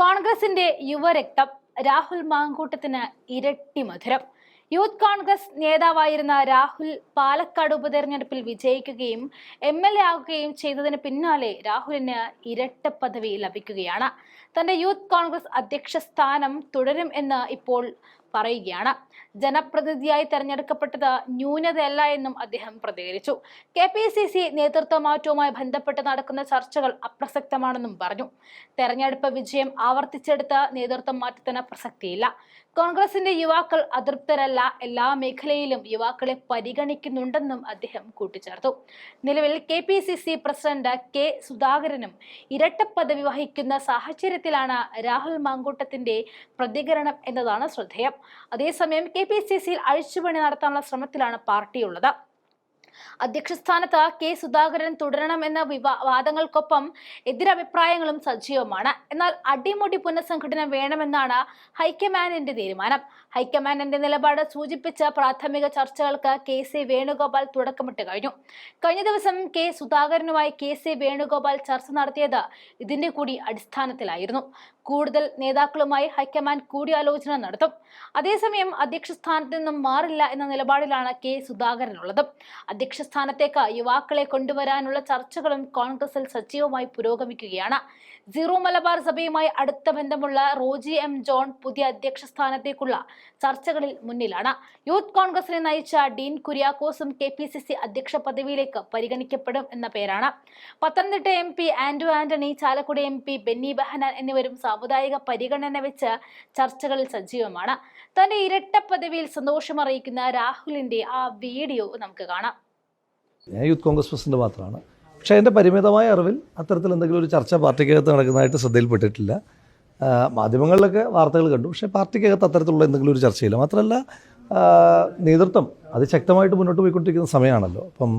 കോൺഗ്രസിന്റെ യുവരക്തം രാഹുൽ മാങ്കൂട്ടത്തിന് ഇരട്ടി മധുരം. യൂത്ത് കോൺഗ്രസ് നേതാവായിരുന്ന രാഹുൽ പാലക്കാട് ഉപതെരഞ്ഞെടുപ്പിൽ വിജയിക്കുകയും എം എൽ എ ആകുകയും ചെയ്തതിന് പിന്നാലെ രാഹുലിന് ഇരട്ട പദവി ലഭിക്കുകയാണ്. തന്റെ യൂത്ത് കോൺഗ്രസ് അധ്യക്ഷ സ്ഥാനം തുടരും എന്ന് ഇപ്പോൾ പറയുകയാണ്. ജനപ്രതിനിധിയായി തെരഞ്ഞെടുക്കപ്പെട്ടത് ന്യൂനതയല്ല എന്നും അദ്ദേഹം പ്രതികരിച്ചു. കെ പി സി സി നേതൃത്വ മാറ്റവുമായി ബന്ധപ്പെട്ട് നടക്കുന്ന ചർച്ചകൾ അപ്രസക്തമാണെന്നും പറഞ്ഞു. തെരഞ്ഞെടുപ്പ് വിജയം ആവർത്തിച്ചെടുത്ത നേതൃത്വം മാറ്റത്തിന് പ്രസക്തിയില്ല. കോൺഗ്രസിന്റെ യുവാക്കൾ അതൃപ്തരല്ല. എല്ലാ മേഖലയിലും യുവാക്കളെ പരിഗണിക്കുന്നുണ്ടെന്നും അദ്ദേഹം കൂട്ടിച്ചേർത്തു. നിലവിൽ K P C C president K സുധാകരനും ഇരട്ട പദവി വഹിക്കുന്ന സാഹചര്യത്തിലാണ് രാഹുൽ മാങ്കൂട്ടത്തിന്റെ പ്രതികരണം എന്നതാണ് ശ്രദ്ധേയം. അതേസമയം കെ പി സി സിയിൽ അഴിച്ചുപണി നടത്താനുള്ള ശ്രമത്തിലാണ് പാർട്ടിയുള്ളത്. അധ്യക്ഷ സ്ഥാനത്ത് കെ സുധാകരൻ തുടരണമെന്ന വാദങ്ങൾക്കൊപ്പം എതിരഭിപ്രായങ്ങളും സജീവമാണ്. എന്നാൽ അടിമുടി പുനഃസംഘടന വേണമെന്നാണ് ഹൈക്കമാൻഡിന്റെ തീരുമാനം. ഹൈക്കമാൻഡിന്റെ നിലപാട് സൂചിപ്പിച്ച പ്രാഥമിക ചർച്ചകൾക്ക് കെ സി വേണുഗോപാൽ തുടക്കമിട്ട് കഴിഞ്ഞു. കഴിഞ്ഞ ദിവസം കെ സുധാകരനുമായി കെ സി വേണുഗോപാൽ ചർച്ച നടത്തിയത് ഇതിന്റെ കൂടി അടിസ്ഥാനത്തിലായിരുന്നു. കൂടുതൽ നേതാക്കളുമായി ഹൈക്കമാൻഡ് കൂടിയാലോചന നടത്തും. അതേസമയം അധ്യക്ഷ സ്ഥാനത്ത് നിന്നും മാറില്ല എന്ന നിലപാടിലാണ് കെ സുധാകരനുള്ളത്. അധ്യക്ഷ സ്ഥാനത്തേക്ക് യുവാക്കളെ കൊണ്ടുവരാനുള്ള ചർച്ചകളും കോൺഗ്രസിൽ സജീവമായി പുരോഗമിക്കുകയാണ്. സീറോ മലബാർ സഭയുമായി അടുത്ത ബന്ധമുള്ള റോജി എം ജോൺ പുതിയ അധ്യക്ഷസ്ഥാനത്തേക്കുള്ള ചർച്ചകളിൽ മുന്നിലാണ്. യൂത്ത് കോൺഗ്രസിനെ നയിച്ച ഡീൻ കുര്യാക്കോസും കെ പി സി സി അധ്യക്ഷ പദവിയിലേക്ക് പരിഗണിക്കപ്പെടും എന്ന പേരാണ്. Pathanamthitta M P Anto Antony Chalakudy M P Benny Behanan എന്നിവരും സാമുദായിക പരിഗണന വെച്ച് ചർച്ചകളിൽ സജീവമാണ്. തന്റെ ഇരട്ട പദവിയിൽ സന്തോഷം അറിയിക്കുന്ന രാഹുലിന്റെ ആ വീഡിയോ നമുക്ക് കാണാം. ഞാൻ യൂത്ത് കോൺഗ്രസ് പ്രസിഡന്റ് മാത്രമാണ്. പക്ഷേ എന്റെ പരിമിതമായ അറിവിൽ അത്തരത്തിൽ എന്തെങ്കിലും ഒരു ചർച്ച പാർട്ടിക്കകത്ത് നടക്കുന്നതായിട്ട് ശ്രദ്ധയിൽപ്പെട്ടിട്ടില്ല. മാധ്യമങ്ങളിലൊക്കെ വാർത്തകൾ കണ്ടു. പക്ഷേ പാർട്ടിക്കകത്ത് അത്തരത്തിലുള്ള എന്തെങ്കിലും ഒരു ചർച്ചയില്ല. മാത്രമല്ല നേതൃത്വം അത് ശക്തമായിട്ട് മുന്നോട്ട് പോയിക്കൊണ്ടിരിക്കുന്ന സമയമാണല്ലോ. അപ്പം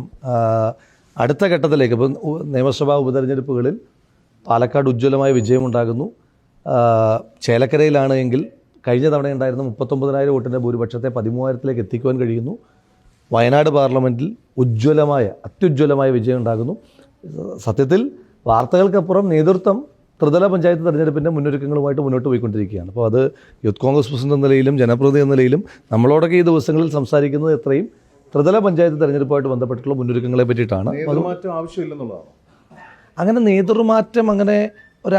അടുത്ത ഘട്ടത്തിലേക്ക് ഇപ്പം നിയമസഭാ ഉപതെരഞ്ഞെടുപ്പുകളിൽ പാലക്കാട് ഉജ്ജ്വലമായ വിജയമുണ്ടാകുന്നു. ചേലക്കരയിലാണ് എങ്കിൽ കഴിഞ്ഞ തവണ ഉണ്ടായിരുന്ന മുപ്പത്തൊമ്പതിനായിരം വോട്ടിന്റെ ഭൂരിപക്ഷത്തെ പതിമൂവായിരത്തിലേക്ക് എത്തിക്കുവാൻ കഴിയുന്നു. വയനാട് പാർലമെന്റിൽ ഉജ്ജ്വലമായ അത്യുജ്വലമായ വിജയം ഉണ്ടാകുന്നു. സത്യത്തിൽ വാർത്തകൾക്കപ്പുറം നേതൃത്വം ത്രിതല പഞ്ചായത്ത് തെരഞ്ഞെടുപ്പിന്റെ മുന്നൊരുക്കങ്ങളുമായിട്ട് മുന്നോട്ട് പോയിക്കൊണ്ടിരിക്കുകയാണ്. അപ്പോൾ അത് യൂത്ത് കോൺഗ്രസ് പ്രസിഡന്റ് എന്ന നിലയിലും ജനപ്രതിനിധി എന്ന നിലയിലും നമ്മളോടൊക്കെ ഈ ദിവസങ്ങളിൽ സംസാരിക്കുന്നത് എത്രയും ത്രിതല പഞ്ചായത്ത് തെരഞ്ഞെടുപ്പുമായിട്ട് ബന്ധപ്പെട്ടിട്ടുള്ള മുന്നൊരുക്കങ്ങളെ പറ്റിയിട്ടാണ്. ആവശ്യമില്ലെന്നുള്ളതാണ്? അങ്ങനെ നേതൃമാറ്റം അങ്ങനെ ഒരു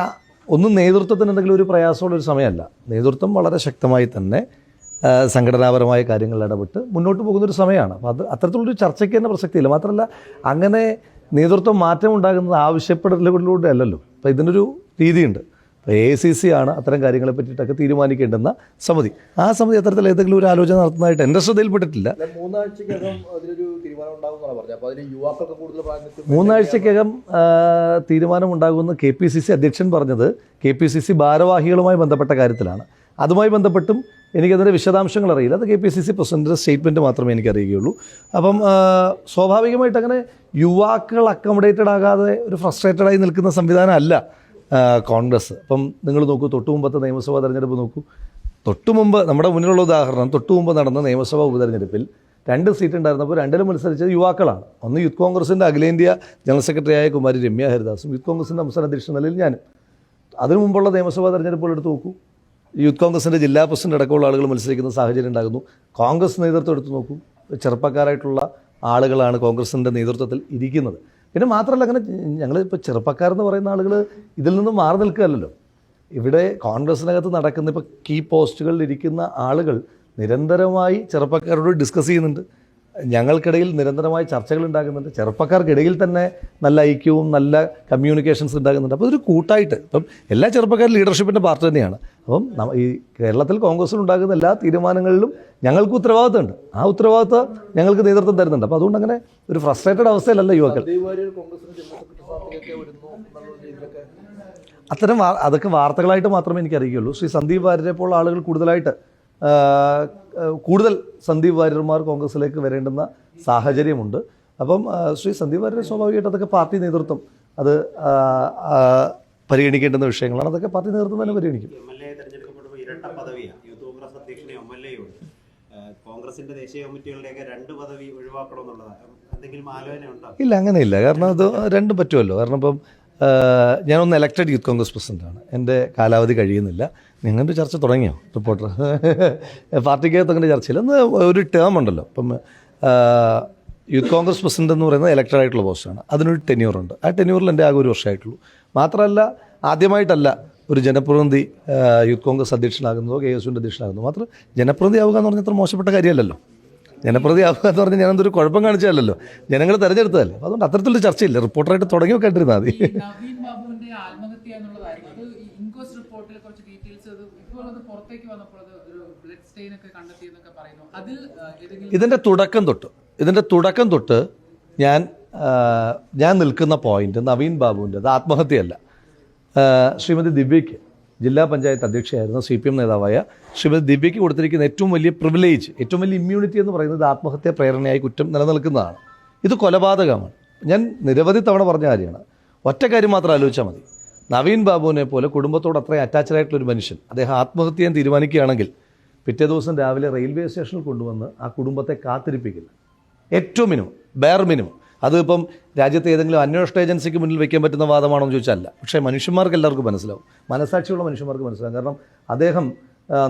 ഒന്ന് നേതൃത്വത്തിന് എന്തെങ്കിലും ഒരു പ്രയാസമുള്ള ഒരു സമയമല്ല. നേതൃത്വം വളരെ ശക്തമായി തന്നെ സംഘടനാപരമായ കാര്യങ്ങളിൽ ഇടപെട്ട് മുന്നോട്ട് പോകുന്ന ഒരു സമയമാണ്. അപ്പോൾ അത് അത്തരത്തിലുള്ളൊരു ചർച്ചയ്ക്ക് തന്നെ പ്രസക്തിയില്ല. മാത്രമല്ല അങ്ങനെ നേതൃത്വം മാറ്റം ഉണ്ടാകുന്നത് ആവശ്യപ്പെടലുകളിലൂടെ അല്ലല്ലോ. അപ്പോൾ ഇതിനൊരു രീതിയുണ്ട്. അപ്പോൾ എ സി സി ആണ് അത്തരം കാര്യങ്ങളെ പറ്റിയിട്ടൊക്കെ തീരുമാനിക്കേണ്ടുന്ന സമിതി. ആ സമിതി അത്തരത്തിൽ ഏതെങ്കിലും ഒരു ആലോചന നടത്തുന്നതായിട്ട് എന്റെ ശ്രദ്ധയിൽപ്പെട്ടിട്ടില്ല. മൂന്നാഴ്ചക്കകം തീരുമാനം ഉണ്ടാകുമെന്ന് കെ പി സി സി അധ്യക്ഷൻ പറഞ്ഞത് കെ പി സി സി ഭാരവാഹികളുമായി ബന്ധപ്പെട്ട കാര്യത്തിലാണ്. അതുമായി ബന്ധപ്പെട്ടും എനിക്കതിന്റെ വിശദാംശങ്ങൾ അറിയില്ല. അത് കെ പി സി സി പ്രസിഡന്റിന്റെ സ്റ്റേറ്റ്മെന്റ് മാത്രമേ എനിക്ക് അറിയുകയുള്ളൂ അപ്പം സ്വാഭാവികമായിട്ട് അങ്ങനെ യുവാക്കൾ അക്കോമഡേറ്റഡ് ആകാതെ ഒരു ഫ്രസ്ട്രേറ്റഡ് ആയി നിൽക്കുന്ന സംവിധാനമല്ല കോൺഗ്രസ്. അപ്പം നിങ്ങൾ നോക്കൂ തൊട്ടു മുമ്പത്തെ നിയമസഭാ തെരഞ്ഞെടുപ്പ് നോക്കൂ. തൊട്ടു മുമ്പ് നമ്മുടെ മുന്നിലുള്ള ഉദാഹരണം തൊട്ടു മുമ്പ് നടന്ന നിയമസഭാ ഉപതെരഞ്ഞെടുപ്പിൽ രണ്ട് സീറ്റ് ഉണ്ടായിരുന്നപ്പോൾ രണ്ടിലും മത്സരിച്ചത് യുവാക്കളാണ്. ഒന്ന് യൂത്ത് കോൺഗ്രസിന്റെ അഖിലേന്ത്യാ ജനറൽ സെക്രട്ടറിയായ കുമാരി രമ്യ ഹരിദാസും യൂത്ത് കോൺഗ്രസിന്റെ സംസ്ഥാന അധ്യക്ഷ നിലയിൽ ഞാനും. അതിനു മുമ്പുള്ള നിയമസഭാ തെരഞ്ഞെടുപ്പുകൾ എടുത്ത് നോക്കൂ. യൂത്ത് കോൺഗ്രസിന്റെ ജില്ലാ പ്രസിഡന്റ് അടക്കമുള്ള ആളുകൾ മത്സരിക്കുന്ന സാഹചര്യം ഉണ്ടാകുന്നു. കോൺഗ്രസ് നേതൃത്വം എടുത്തു നോക്കൂ. ചെറുപ്പക്കാരായിട്ടുള്ള ആളുകളാണ് കോൺഗ്രസിന്റെ നേതൃത്വത്തിൽ ഇരിക്കുന്നത്. പിന്നെ മാത്രമല്ല അങ്ങനെ ഞങ്ങൾ ഇപ്പോൾ ചെറുപ്പക്കാരെന്ന് പറയുന്ന ആളുകൾ ഇതിൽ നിന്ന് മാറി നിൽക്കുകയല്ലോ ഇവിടെ കോൺഗ്രസിനകത്ത് നടക്കുന്ന ഇപ്പോൾ കീ പോസ്റ്റുകളിൽ ഇരിക്കുന്ന ആളുകൾ നിരന്തരമായി ചെറുപ്പക്കാരോട് ഡിസ്കസ് ചെയ്യുന്നുണ്ട്. ഞങ്ങൾക്കിടയിൽ നിരന്തരമായ ചർച്ചകൾ ഉണ്ടാകുന്നുണ്ട്. ചെറുപ്പക്കാർക്കിടയിൽ തന്നെ നല്ല ഐക്യവും നല്ല കമ്മ്യൂണിക്കേഷൻസ് ഉണ്ടാകുന്നുണ്ട്. അപ്പോൾ ഇതൊരു കൂട്ടായിട്ട്. ഇപ്പം എല്ലാ ചെറുപ്പക്കാരും ലീഡർഷിപ്പിന്റെ പാർട്ട് തന്നെയാണ്. അപ്പം ഈ കേരളത്തിൽ കോൺഗ്രസ്സിൽ ഉണ്ടാകുന്ന എല്ലാ തീരുമാനങ്ങളിലും ഞങ്ങൾക്ക് ഉത്തരവാദിത്തമുണ്ട്. ആ ഉത്തരവാദിത്തം ഞങ്ങൾക്ക് നേതൃത്വം തരുന്നുണ്ട്. അപ്പോൾ അതുകൊണ്ട് അങ്ങനെ ഒരു ഫ്രസ്ട്രേറ്റഡ് അവസ്ഥയിലല്ല യുവാക്കൾ. അത്തരം അതൊക്കെ വാർത്തകളായിട്ട് മാത്രമേ എനിക്ക് ശ്രീ സന്ദീപ് വാര്യരെ പോലുള്ള ആളുകൾ കൂടുതലായിട്ട് കൂടുതൽ സന്ദീപ് വാര്യർമാർ കോൺഗ്രസിലേക്ക് വരേണ്ടുന്ന സാഹചര്യമുണ്ട്. അപ്പം ശ്രീ സന്ദീപ് വാര്യർ സ്വാഭാവികമായിട്ട് അതൊക്കെ പാർട്ടി നേതൃത്വം അത് പരിഗണിക്കേണ്ടുന്ന വിഷയങ്ങളാണ്. അതൊക്കെ പാർട്ടി നേതൃത്വം തന്നെ പരിഗണിക്കും. എം എൽ ഇരട്ട പദവിയാണ് യൂത്ത് കോൺഗ്രസ് അധ്യക്ഷനും എം എൽ എയും കോൺഗ്രസിന്റെ ദേശീയ കമ്മിറ്റികളുടെയൊക്കെ രണ്ട് പദവി ഒഴിവാക്കണമെന്നുള്ളതാണ്. എന്തെങ്കിലും ആലോചന ഉണ്ടോ? ഇല്ല അങ്ങനെയില്ല. കാരണം അത് രണ്ടും പറ്റുമല്ലോ. കാരണം ഇപ്പം ഞാനൊന്ന് ഇലക്റ്റഡ് യൂത്ത് കോൺഗ്രസ് പ്രസിഡന്റാണ് എന്റെ കാലാവധി കഴിയുന്നില്ല. നിങ്ങളുടെ ചർച്ച തുടങ്ങിയോ റിപ്പോർട്ടർ? പാർട്ടിക്കകത്ത് അങ്ങനെ ചർച്ചയില്ല. ഒന്ന് ഒരു ടേം ഉണ്ടല്ലോ. ഇപ്പം യൂത്ത് കോൺഗ്രസ് പ്രസിഡന്റ് എന്ന് പറയുന്നത് ഇലക്റ്റഡ് ആയിട്ടുള്ള പോസ്റ്റാണ് അതിനൊരു ടെന്യൂറുണ്ട് ആ ടെന്യൂറിൽ എന്റെ ആകെ ഒരു വർഷമായിട്ടുള്ളൂ. മാത്രമല്ല ആദ്യമായിട്ടല്ല ഒരു ജനപ്രതിനിധി യൂത്ത് കോൺഗ്രസ് അധ്യക്ഷനാകുന്നതോ കെ എസ് യുവിന്റെ അധ്യക്ഷനാകുന്നതോ മാത്രം ജനപ്രതിനിധി ആവുക എന്ന് പറഞ്ഞാൽ അത്ര മോശപ്പെട്ട കാര്യമല്ലല്ലോ. ജനപ്രതി ആവുക എന്ന് പറഞ്ഞാൽ ഞാനെന്തൊരു കുഴപ്പം കാണിച്ചതല്ലോ ജനങ്ങൾ തിരഞ്ഞെടുത്തതല്ലേ. അതുകൊണ്ട് അത്തരത്തിലൊരു ചർച്ചയില്ല. റിപ്പോർട്ടറായിട്ട് തുടങ്ങി വെക്കാണ്ടിരുന്നാൽ മതി. ഇതിന്റെ തുടക്കം തൊട്ട് ഇതിന്റെ തുടക്കം തൊട്ട് ഞാൻ ഞാൻ നിൽക്കുന്ന പോയിന്റ് നവീൻ ബാബുവിന്റെ അത് ആത്മഹത്യയല്ല ശ്രീമതി ദിവ്യയ്ക്ക്. ജില്ലാ പഞ്ചായത്ത് അധ്യക്ഷയായിരുന്ന സി പി എം നേതാവായ ശ്രീമതി ദിവ്യയ്ക്ക് കൊടുത്തിരിക്കുന്ന ഏറ്റവും വലിയ പ്രിവിലേജ് ഏറ്റവും വലിയ ഇമ്മ്യൂണിറ്റി എന്ന് പറയുന്നത് ആത്മഹത്യാ പ്രേരണയായി കുറ്റം നിലനിൽക്കുന്നതാണ്. ഇത് കൊലപാതകമാണ്. ഞാൻ നിരവധി തവണ പറഞ്ഞ കാര്യമാണ്. ഒറ്റ കാര്യം മാത്രം ആലോചിച്ചാൽ മതി. നവീൻ ബാബുവിനെ പോലെ കുടുംബത്തോട് അത്രയും അറ്റാച്ച്ഡ് ആയിട്ടുള്ള ഒരു മനുഷ്യൻ അദ്ദേഹം ആത്മഹത്യ ചെയ്യാൻ തീരുമാനിക്കുകയാണെങ്കിൽ പിറ്റേ ദിവസം രാവിലെ റെയിൽവേ സ്റ്റേഷനിൽ കൊണ്ടുവന്ന് ആ കുടുംബത്തെ കാത്തിരിപ്പിക്കില്ല. ഏറ്റവും മിനിമം ബെയർ മിനിമം അതിപ്പം രാജ്യത്തെ ഏതെങ്കിലും അന്വേഷണ ഏജൻസിക്ക് മുന്നിൽ വയ്ക്കാൻ പറ്റുന്ന വാദമാണോ എന്ന് ചോദിച്ചാൽ അല്ല. പക്ഷേ മനുഷ്യന്മാർക്ക് എല്ലാവർക്കും മനസ്സിലാവും. മനസാക്ഷിയുള്ള മനുഷ്യന്മാർക്ക് മനസ്സിലാവും. കാരണം അദ്ദേഹം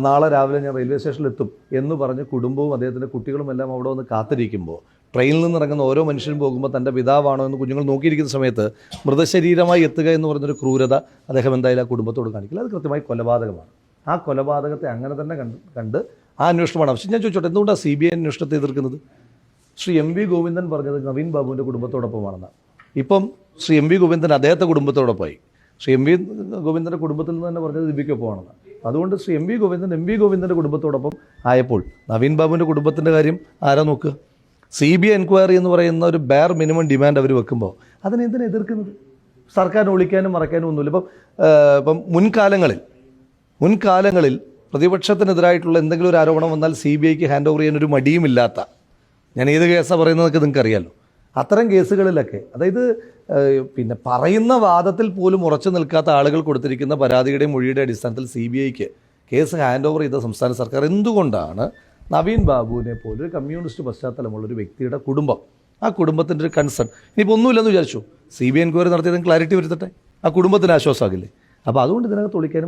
നാളെ രാവിലെ ഞാൻ റെയിൽവേ സ്റ്റേഷനിൽ എത്തും എന്ന് പറഞ്ഞ് കുടുംബവും അദ്ദേഹത്തിന്റെ കുട്ടികളും എല്ലാം അവിടെ വന്ന് കാത്തിരിക്കുമ്പോൾ ട്രെയിനിൽ നിന്ന് ഇറങ്ങുന്ന ഓരോ മനുഷ്യനും പോകുമ്പോൾ തന്റെ പിതാവാണോ എന്ന് കുഞ്ഞുങ്ങൾ നോക്കിയിരിക്കുന്ന സമയത്ത് മൃതശരീരമായി എത്തുക എന്ന് പറഞ്ഞൊരു ക്രൂരത അദ്ദേഹം എന്തായാലും ആ കുടുംബത്തോട് കാണിക്കില്ല. അത് കൃത്യമായി കൊലപാതകമാണ്. ആ കൊലപാതകത്തെ അങ്ങനെ തന്നെ കണ്ട് കണ്ട് ആ അന്വേഷണമാണ് ആവശ്യം ഞാൻ ചോദിച്ചോട്ടെ എന്തുകൊണ്ടാണ് സി ബി ഐ അന്വേഷണത്തെ എതിർക്കുന്നത്? ശ്രീ എം വി ഗോവിന്ദൻ പറഞ്ഞത് നവീൻ ബാബുവിന്റെ കുടുംബത്തോടൊപ്പമാണെന്ന്. ഇപ്പം ശ്രീ എം വി ഗോവിന്ദൻ അദ്ദേഹത്തെ കുടുംബത്തോടൊപ്പമായി ശ്രീ എം വി ഗോവിന്ദന്റെ കുടുംബത്തിൽ നിന്ന് തന്നെ പറഞ്ഞത് ദിവ്യക്കൊപ്പമാണെന്ന് അതുകൊണ്ട് Shri M V Govindan M V ഗോവിന്ദന്റെ കുടുംബത്തോടൊപ്പം ആയപ്പോൾ നവീൻ ബാബുവിന്റെ കുടുംബത്തിന്റെ കാര്യം ആരാ നോക്കുക സി ബി ഐ എൻക്വയറി എന്ന് പറയുന്ന ഒരു ബെയർ മിനിമം ഡിമാൻഡ് അവർ വെക്കുമ്പോൾ അതിനെന്തിനാണ് എതിർക്കുന്നത്? സർക്കാരിനെ ഒളിക്കാനും മറക്കാനും ഒന്നുമില്ല. ഇപ്പം ഇപ്പം മുൻകാലങ്ങളിൽ മുൻകാലങ്ങളിൽ പ്രതിപക്ഷത്തിനെതിരായിട്ടുള്ള എന്തെങ്കിലും ഒരു ആരോപണം വന്നാൽ സി ബി ഐക്ക് ഹാൻഡ് ഓവർ ചെയ്യാൻ ഒരു മടിയുമില്ലാത്ത ഞാൻ ഏത് കേസാണ് പറയുന്നതൊക്കെ നിങ്ങൾക്ക് അറിയാമല്ലോ അത്തരം കേസുകളിലൊക്കെ അതായത് പിന്നെ പറയുന്ന വാദത്തിൽ പോലും ഉറച്ചു നിൽക്കാത്ത ആളുകൾ കൊടുത്തിരിക്കുന്ന പരാതിയുടെ മൊഴിയുടെ അടിസ്ഥാനത്തിൽ സി ബി ഐക്ക് കേസ് ഹാൻഡ് ഓവർ ചെയ്ത സംസ്ഥാന സർക്കാർ എന്തുകൊണ്ടാണ് നവീൻ ബാബുവിനെ പോലൊരു കമ്മ്യൂണിസ്റ്റ് പശ്ചാത്തലമുള്ള ഒരു വ്യക്തിയുടെ കുടുംബം ആ കുടുംബത്തിന്റെ ഒരു കൺസേൺ ഇനിയിപ്പോൾ ഒന്നുമില്ലെന്ന് വിചാരിച്ചു. സി ബി എൻക്വയറി നടത്തിയതും ക്ലാരിറ്റി വരുത്തട്ടെ? ആ കുടുംബത്തിന് ആശ്വാസമാകില്ലേ? അപ്പോൾ അതുകൊണ്ട് ഇതിനകത്ത് ഒളിക്കാനും